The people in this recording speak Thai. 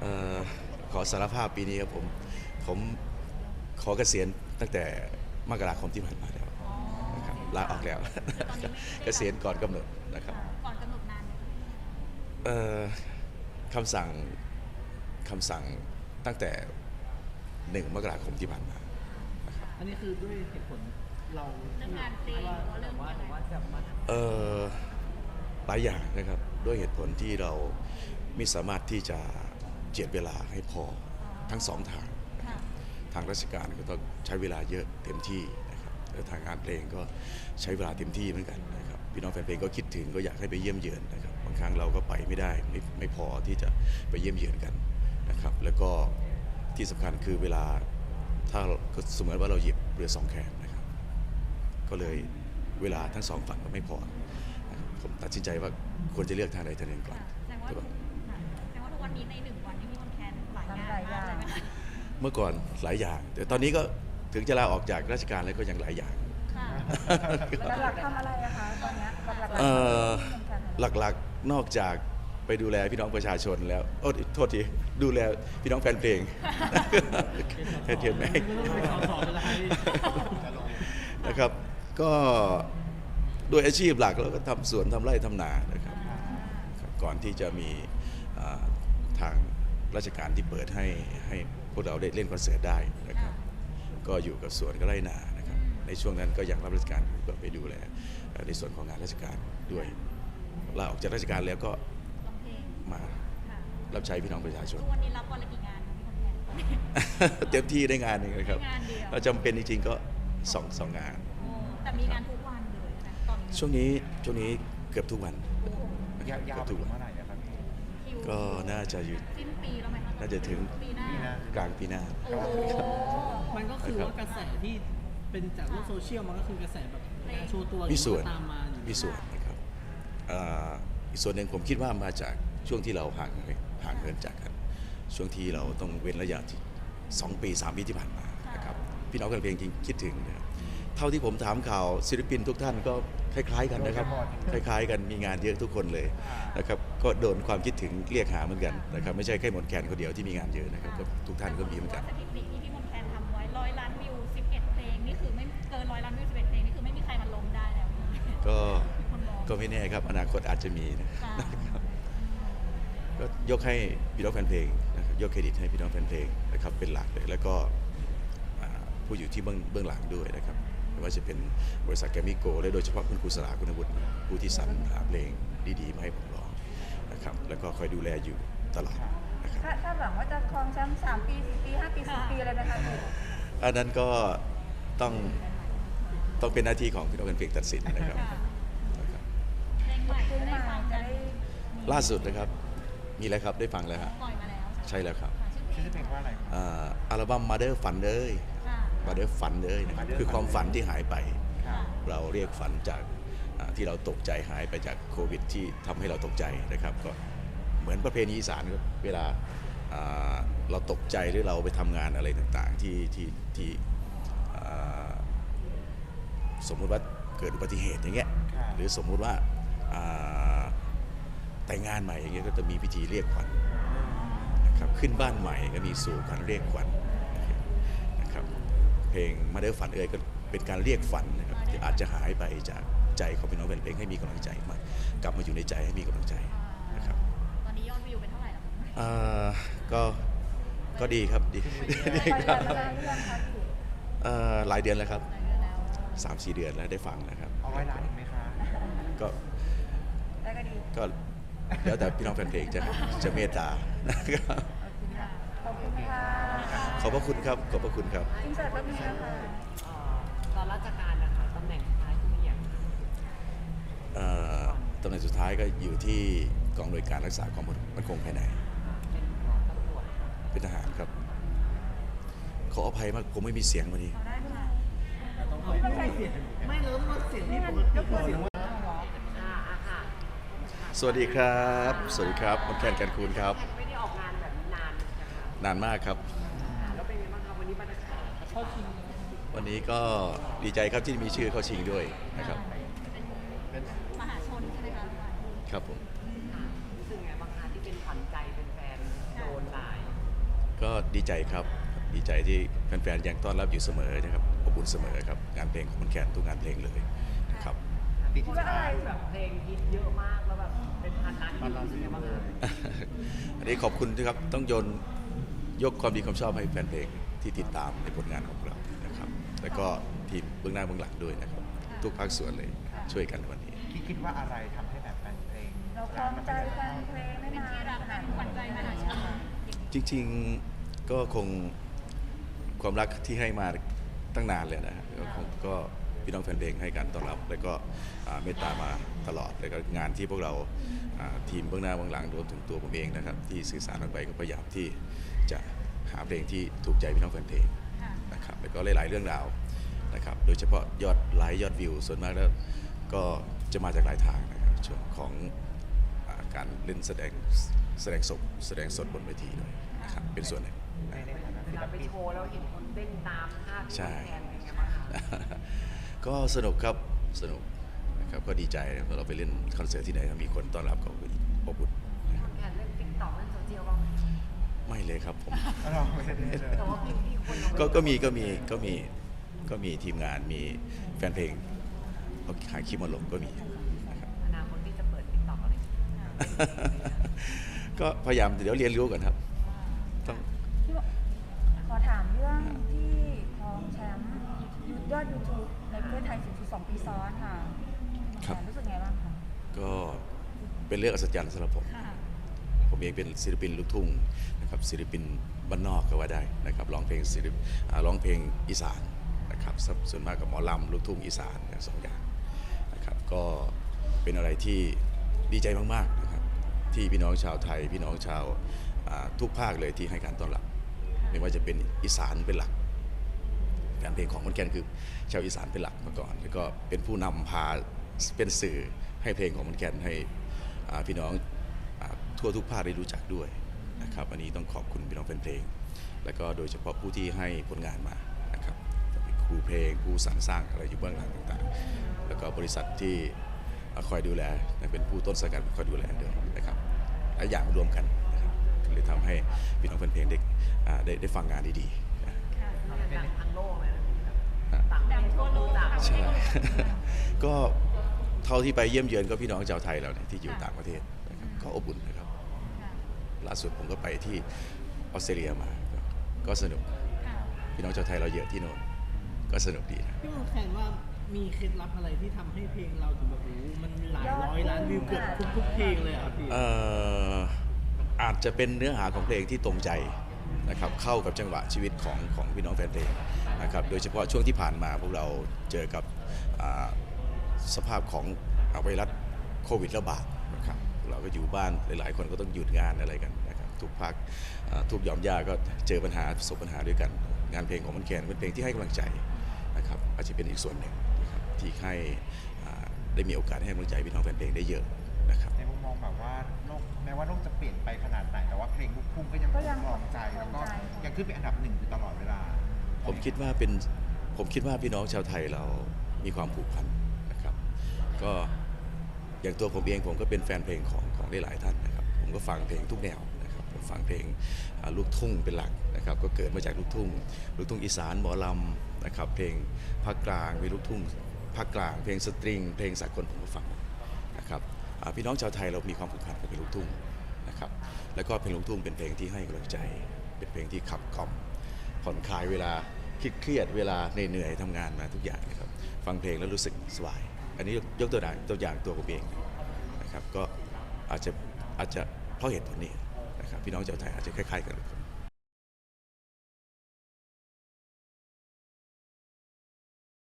เอ่อขอสารภาพปีนี้ครับผม ผมขอเกษียณตั้งแต่มกราคมที่ผ่านมาแล้วนะครับลาออกแล้วเกษียณก่อนกำหนดนะครับก่อนกำหนดนานไหมคะเอ่อคำสั่งคำสั่งตั้งแต่หนึ่งมกราคมที่ผ่านมาอันนี้คือด้วยเหตุผลเราเรื่องงานเพลงหรือว่าเรื่องว่ายังไงว่าจะมาเอ่อหลายอย่างนะครับด้วยเหตุผลที่เราไม่สามารถที่จะ เจียดเวลาให้พอทั้งสองทางค่ะทางราชการก็ต้องใช้เวลาเยอะเต็มที่นะครับแล้วทางงานเพลงก็ใช้เวลาเต็มที่เหมือนกันนะครับพี่น้องแฟนเพลงก็คิดถึงก็อยากให้ไปเยี่ยมเยือนนะครับบางครั้งเราก็ไปไม่ได้ไม่ไม่พอที่จะไปเยี่ยมเยือนกันนะครับ แล้วก็ที่สำคัญคือเวลาถ้าก็สมมติว่าเราหยิบเรือสองแคมนะครับ ก็เลยเวลาทั้งสองฝั่งก็ไม่พอนะครับผมตัดสินใจว่าควรจะเลือกทางใดทางหนึ่งก่อนแสดงว่าแต่ว่าค่ะแสดงว่าทุกวันนี้ในหนึ่งวันที่พี่มนต์แคนหลายงานมากเลยไหมคะเมื่อก่อนหลายอย่าง แต่ตอนนี้ก็ถึงจะลาออกจากราชการแล้วก็ยังหลายอย่าง ค่ะหลักๆทำอะไรอะคะตอนเนี้ยหลักๆเอ่อที่ทำการอะไรหลักๆนอกจากไปดูแลพี่น้องประชาชนแล้วโอ้โทษทีดูแลพี่น้องแฟนเพลงเห็นเห็นไหมไม่ต้องไปสอนสอนอะไรนะครับก็โดยอาชีพหลักเราก็ทำสวนทำไร่ทำนานะครับครับก่อนที่จะมีอ่าทาง ราชการที่เปิดให้ให้พวกเราได้เล่นคอนเสิร์ตได้นะครับ ก็อยู่กับสวนกับไร่นานะครับ ในช่วงนั้นก็ยังรับราชการอยู่ก็ไปดูแลเอ่อในส่วนของงานราชการด้วยลาออกจากราชการแล้วก็ร้องเพลงมาค่ะรับใช้พี่น้องประชาชนทุกวันนี้รับวันละกี่งานพี่มนต์แคนเต็มที่ได้งานหนึ่งนะครับได้งานเดียวถ้าจำเป็นจริงๆก็สองสองงานโอ้แต่มีงานทุกวันเลยนะตอนนี้ช่วงนี้ช่วงนี้เกือบทุกวันโอ้โหนะครับยาวเกือบๆไปทุกถึงวันเมื่อไหร่อะครับพี่คิวก็น่าจะอยู่สิ้น ปีแล้วไหมคะน่าจะถึงปีหน้าปีหน้ากลางปีหน้า โอ้โห มันก็คือว่ากระแสที่เป็นจากโลกโซเชียลมันก็คือกระแสแบบการโชว์ตัวมีส่วนตามมาอยู่มีส่วนนะครับเอ่ออีกส่วนหนึ่งผมคิดว่ามาจากช่วงที่เราห่างห่างเหินจากกัน ช่วงที่เราต้องเว้นระยะที่สองปีสามปีที่ผ่านมานะครับพี่น้องกันเพลงจริงคิดถึงนะครับ เท่าที่ผมถามข่าวศิลปินทุกท่านก็คล้าย ๆ กันนะครับ คล้าย ๆ กันมีงานเยอะทุกคนเลยนะครับก็โดนความคิดถึงเรียกหาเหมือนกันนะครับไม่ใช่แค่หมดแคนคนเดียวที่มีงานเยอะนะครับก็ทุกท่านก็มีเหมือนกัน สถิติที่พี่มนต์แคนทำไว้ร้อยล้านวิว11 เพลงนี่คือไม่เกินร้อยล้านวิว11 เพลงนี่คือไม่มีใครมาลงได้แล้วก็คนมองก็ไม่แน่ครับอนาคตอาจจะมีนะค่ะครับก็ยกให้พี่น้องแฟนเพลงนะครับยกเครดิตให้พี่น้องแฟนเพลงนะครับเป็นหลักเลยแล้วก็อ่าผู้อยู่ที่เบื้องเบื้องหลังด้วยนะครับ ไม่ว่าจะเป็นบริษัทแกรมมี่โกและโดยเฉพาะคุณครูสลาคุณวุฒิผู้ที่สรรหาเพลงดีๆมาให้ผมร้องนะครับแล้วก็คอยดูแลอยู่ตลอดนะครับถ้าถ้าหวังว่าจะครองแชมป์สามปีสี่ปีห้าปีสิบปีอะไรนะคะพี่อันนั้นก็ต้องต้องเป็นหน้าที่ของพี่น้องแฟนเพลงตัดสินนะครับค่ะนะครับเพลงใหม่เพลงจะใหได้ม่ฟังจะกันได้มีล่าสุดนะครับ มีแล้วครับได้ฟังแล้วครับปล่อยมาแล้วใช่แล้วครับค่ะชื่อเพลชื่องเพลงว่าอะไรครับอ่าอัลบั้ม Mother Fun เลย ค่ะ Mother Fun เลยนะครับ Mother คือความฝันที่หายไปค่ะเราเรียกฝันจากอ่าที่เราตกใจหายไปจากโควิด ที่ทำให้เราตกใจนะครับ ก็เหมือนประเพณีอีสานครับเวลาอ่าเราตกใจหรือเราไปทำงานอะไรต่างๆ ที่ที่ที่อ่าสมมุติว่าเกิดอุบัติเหตุอย่างเงี้ยค่ะหรือสมมุติว่าอ่าแต่งงานใหม่อย่างเงี้ยก็จะมีพิธีเรียกขวัญนะครับขึ้นบ้านใหม่ก็มีสู่ขวัญเรียกขวัญนะครับ เพลงมาเดอร์ฝันเอ่ยก็เป็นการเรียกฝันนะครับที่อาจจะหายไปจากใจของพี่น้องเป็นเพลงให้มีกำลังใจมากลับมาอยู่ในใจให้มีกำลังใจนะครับตอนนี้ยอดวิวเป็นเท่าไหร่แล้วคะอ่าก็ก็ดีครับดีดีไปคเรีรัยบนมานานหรือยังคะพี่เอ่อหลายเดือนแล้วครับหลายเดือนแล้วสามสี่เดือนแล้วได้ฟังนะครับเอาร้อยล้านอีกไหมคะก็ได้ก็ดีก็แล้วแต่พี่น้องแฟนเพลงจะจะเมตตานะครับ ขอบคุณค่ะขอบพระคุณครับ ขอบพระคุณครับ อินเสิร์ตก็มีนะคะเอ่อตอนราชการนะคะตำแหน่งสุดท้ายคืออย่างไรเอ่อตำแหน่งสุดท้ายก็อยู่ที่กองโดยการรักษาความมั่นคงภายใน เป็นตำรวจค่ะเป็นทหารครับ ขออภัยมากผมไม่มีเสียงวันนี้ ได้ค่ะต้องขอบคุณเสียงไม่เราต้องลดเสียงที่ปกติคือเสียงว่าอ่าอะค่ะสวัสดีครับ สวัสดีครับมดแคนแกันคูณครับแพทย์ไม่ได้ นะคะนานมากครับอ่าแล้วเป็นไงบ้างคะวันนี้บรรยากาศเข้าชิงวันนี้ก็ดีใจครับที่มีชื่อเข้าชิงด้วยนะครับมหาชนใช่ไหมคะครับผมค่ะรู้สึกไงบ้างคะที่เป็นขวัญใจเป็นแฟนโดนหลายก็ดีใจครับดีใจที่แฟนๆยังต้อนรับอยู่เสมอนะครับอบอุ่นเสมอครับงานเพลงของมันแคนทุกงานเพลงเลยนะครับคิดว่าอะไรแบบเพลงฮิตเยอะมากแล้วแบบเป็นพันล้านวิวใช่ไหมบ้างคะอันนี้ขอบคุณนะครับต้องโยน ยกความดีความชอบให้แฟนเพลงที่ติดตามในผลงานของเรานะครับ แล้วก็ทีมเบื้องหน้าเบื้องหลังด้วยนะครับ ทุกภาคส่วนเลยช่วยกันวันนี้ คิดคิดว่าอะไรทำให้แบบแฟนเพลงเราครองใจแฟนเพลงได้เป็นนาที่นรักขนาดขวัญใจมหาชนจริงๆก็คงความรักที่ให้มาตั้งนานเลยนะฮะก็คงก็พี่น้องแฟนเพลงให้การต้อนรับ แล้วก็อ่าเมตตามาตลอด แล้วก็งานที่พวกเราอ่าทีมเบื้องหน้าเบื้องหลังรวมถึงตัวผมเองนะครับ ที่สื่อสารออกไปก็พยายามที่ จะหาเพลงที่ถูกใจพี่น้องแฟนเพลงค่ะนะครับแล้วก็หลายๆเรื่องราวนะครับโดยเฉพาะยอดไลค์ยอดวิวส่วนมากแล้วก็จะมาจากหลายทางนะครับช่วงของอาการเล่นแสดงแสดงสดแสดงสดบนเวทีด้วยนะครับเป็นส่วนหนึ่งในในฐานะเวศิลลาไปปินโชว์แล้วเห็นคนเต้นตามท่าที่ใช่แทนเป็นไงบ้างคะก็สนุกครับสนุกนะครับก็ดีใจเมื่อเราไปเล่นคอนเสิร์ตที่ไหนถ้ามีคนต้อนรับก็อบอุ่นนะครับแทนเล่นติ๊กต็อกเล่นโซเชียลบ้าง ไหมไม่เลยครับผมเราไม่ได้เลยแต่ว่าพี่พี่คนเราก็ก็มีก็มีก็มีก็มีทีมงานมีแฟนเพลงเอาหาคลิปมาลงก็มีนะครับอนาคตที่จะเปิดติ๊กต็อกอะไรอย่างเงี้ยก็พยายามเดี๋ยวเรียนรู้ก่อนครับต้องพี่บอกขอถามเรื่องที่ครองแชมป์ยอด YouTube ในประเทศไทยสูงสุด2ปีซ้อนค่ะครับแสนรู้สึกไงบ้างคะก็เป็นเรื่องอัศจรรย์สำหรับผมค่ะ ผมเองเป็นศิลปินลูกทุ่งนะครับศิลปินบ้านนอกก็ว่าได้นะครับร้องเพลงศิลปอ่าร้องเพลงอีสานนะครับส่วนมากกับหมอลำลูกทุ่งอีสานสองอย่างนะครับก็เป็นอะไรที่ดีใจมากๆนะครับที่พี่น้องชาวไทยพี่น้องชาวทุกภาคเลยที่ให้การต้อนรับ ไม่ว่าจะเป็นอีสานเป็นหลักการเพลงของคนแก่นคือชาวอีสานเป็นหลักมาก่อน แล้วก็เป็นผู้นำพาเป็นสื่อให้เพลงของคนแก่นให้พี่น้อง ทั่วทุกภาคได้รู้จักด้วยนะครับอันนี้ต้องขอบคุณพี่น้องแฟนเพลง แล้วก็โดยเฉพาะผู้ที่ให้ผลงานมานะครับครูเพลงผู้สรรสร้างอะไรอยู่เบื้องหลังต่างๆ แล้วก็บริษัทที่อ่าคอยดูแลเป็นผู้ต้นสังกัดคอยดูแลด้วยนะครับหลายอย่างรวมกันนะครับเลยทำให้พี่น้องแฟนเพลงได้อ่าได้ได้ฟังงานดีๆนะค่ะดังทั้งโลกเลยนะแบบต่างประดังเทศทั่วโลกต่างค่ะใช่ก็เท่าที่ไปเยี่ยมเยือนก็พี่น้องชาวไทยเราเนี่ยที่อยู่ต่างประเทศนะครับก็อบอุ่นนะครับค่ะ ล่าสุดผมก็ไปที่ออสเตรเลียมา ก็ก็สนุกค่ะพี่น้องชาวไทยเราเยอะที่โน่นก็สนุกดีนะพี่มองแคนว่ามีเคล็ดลับอะไรที่ทำให้เพลงเราถึงแบบโอ้โหมันหลายร้อยล้านวิวเกือบทุกๆเพลงเลยอะครับพี่ เอ่ออาจจะเป็นเนื้อหาของเพลงที่ตรงใจนะครับเข้ากับจังหวะชีวิตของของพี่น้องแฟนเพลงนะครับโดยเฉพาะช่วงที่ผ่านมาพวกเราเจอกับอ่าสภาพของอ่าไวรัสโควิดระบาดนะครับ เราก็อยู่บ้านหลาย ๆ คนก็ต้องหยุดงานอะไรกันนะครับทุกภาคอ่าทุกหย่อมย่าก็เจอปัญหาประสบปัญหาด้วยกัน งานเพลงของมันแคนเป็นเพลงที่ให้กำลังใจนะครับอาจจะเป็นอีกส่วนหนึ่งนะครับที่ให้อ่าได้มีโอกาสให้กำลังใจพี่น้องแฟนเพลงได้เยอะนะครับในมุมมองแบบว่าโลกแม้ว่าโลกจะเปลี่ยนไปขนาดไหนแต่ว่าเพลงลูกทุ่งก็ยังก็ยังครองใจแล้วก็ครองใจยังขึ้นเป็นอันดับหนึ่งอยู่ตลอดเวลา ผมคิดว่าเป็นผมคิดว่าพี่น้องชาวไทยเรามีความผูกพันนะครับ ก็ อย่างตัวผมเองผมก็เป็นแฟนเพลงของของหลายๆท่านนะครับผมก็ฟังเพลงทุกแนวนะครับผมฟังเพลงลูกทุ่งเป็นหลักนะครับก็เกิดมาจากลูกทุ่งลูกทุ่งอีสานหมอลำนะครับเพลงภาคกลางเพลงลูกทุ่งภาคกลาง เพลงสตริง เพลงสากลผมก็ฟังนะครับพี่น้องชาวไทยเรามีความผูกพันกับเพลงลูกทุ่งนะครับแล้วก็เพลงลูกทุ่งเป็นเพลงที่ให้กำลังใจ เป็นเพลงที่ขับกล่อมผ่อนคลายเวลาคิดเครียดเวลาเหนื่อยๆทำงานมาทุกอย่างนะครับฟังเพลงแล้วรู้สึกสบาย อันนี้ยกตัวอย่างตัวอย่างตัวผมเองนะครับก็อาจจะอาจจะเพราะเหตุผลนี้นะครับพี่น้องชาวไทยอาจจะคล้ายๆกันกับ